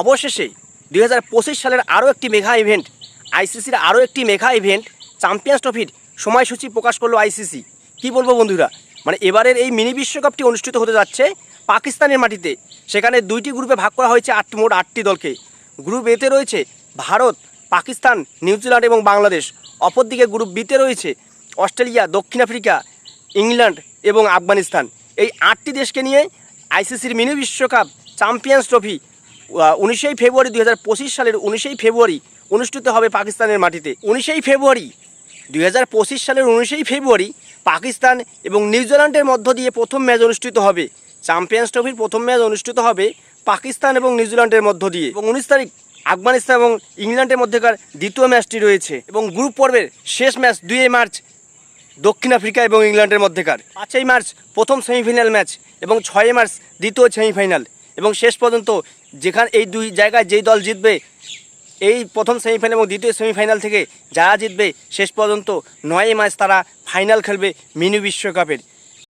অবশেষে দুই হাজার পঁচিশ সালের আরও একটি মেঘা ইভেন্ট, আইসিসির আরও একটি মেঘা ইভেন্ট চ্যাম্পিয়ন্স ট্রফির সময়সূচি প্রকাশ করল আইসিসি। কি বলব বন্ধুরা? মানে এবারের এই মিনি বিশ্বকাপটি অনুষ্ঠিত হতে যাচ্ছে পাকিস্তানের মাটিতে। সেখানে দুইটি গ্রুপে ভাগ করা হয়েছে আটটি মোট আটটি দলকে। গ্রুপ এতে রয়েছে ভারত, পাকিস্তান, নিউজিল্যান্ড এবং বাংলাদেশ। অপরদিকে গ্রুপ বিতে রয়েছে অস্ট্রেলিয়া, দক্ষিণ আফ্রিকা, ইংল্যান্ড এবং আফগানিস্তান। এই আটটি দেশকে নিয়ে আইসিসির মিনি বিশ্বকাপ চ্যাম্পিয়ন্স ট্রফি উনিশেই ফেব্রুয়ারি দুই হাজার পঁচিশ সালের উনিশেই ফেব্রুয়ারি অনুষ্ঠিত হবে পাকিস্তানের মাটিতে। উনিশেই ফেব্রুয়ারি দুই হাজার পঁচিশ সালের উনিশেই ফেব্রুয়ারি পাকিস্তান এবং নিউজিল্যান্ডের মধ্য দিয়ে প্রথম ম্যাচ অনুষ্ঠিত হবে। চ্যাম্পিয়ন্স ট্রফির প্রথম ম্যাচ অনুষ্ঠিত হবে পাকিস্তান এবং নিউজিল্যান্ডের মধ্য দিয়ে। এবং উনিশ তারিখ আফগানিস্তান এবং ইংল্যান্ডের মধ্যেকার দ্বিতীয় ম্যাচটি রয়েছে। এবং গ্রুপ পর্বের শেষ ম্যাচ দুই মার্চ দক্ষিণ আফ্রিকা এবং ইংল্যান্ডের মধ্যেকার। পাঁচই মার্চ প্রথম সেমিফাইনাল ম্যাচ এবং ছয়ই মার্চ দ্বিতীয় সেমিফাইনাল। এবং শেষ পর্যন্ত যেখানে এই দুই জায়গায় যেই দল জিতবে, এই প্রথম সেমিফাইনাল এবং দ্বিতীয় সেমিফাইনাল থেকে যারা জিতবে, শেষ পর্যন্ত নয় মার্চ তারা ফাইনাল খেলবে মিনি বিশ্বকাপের।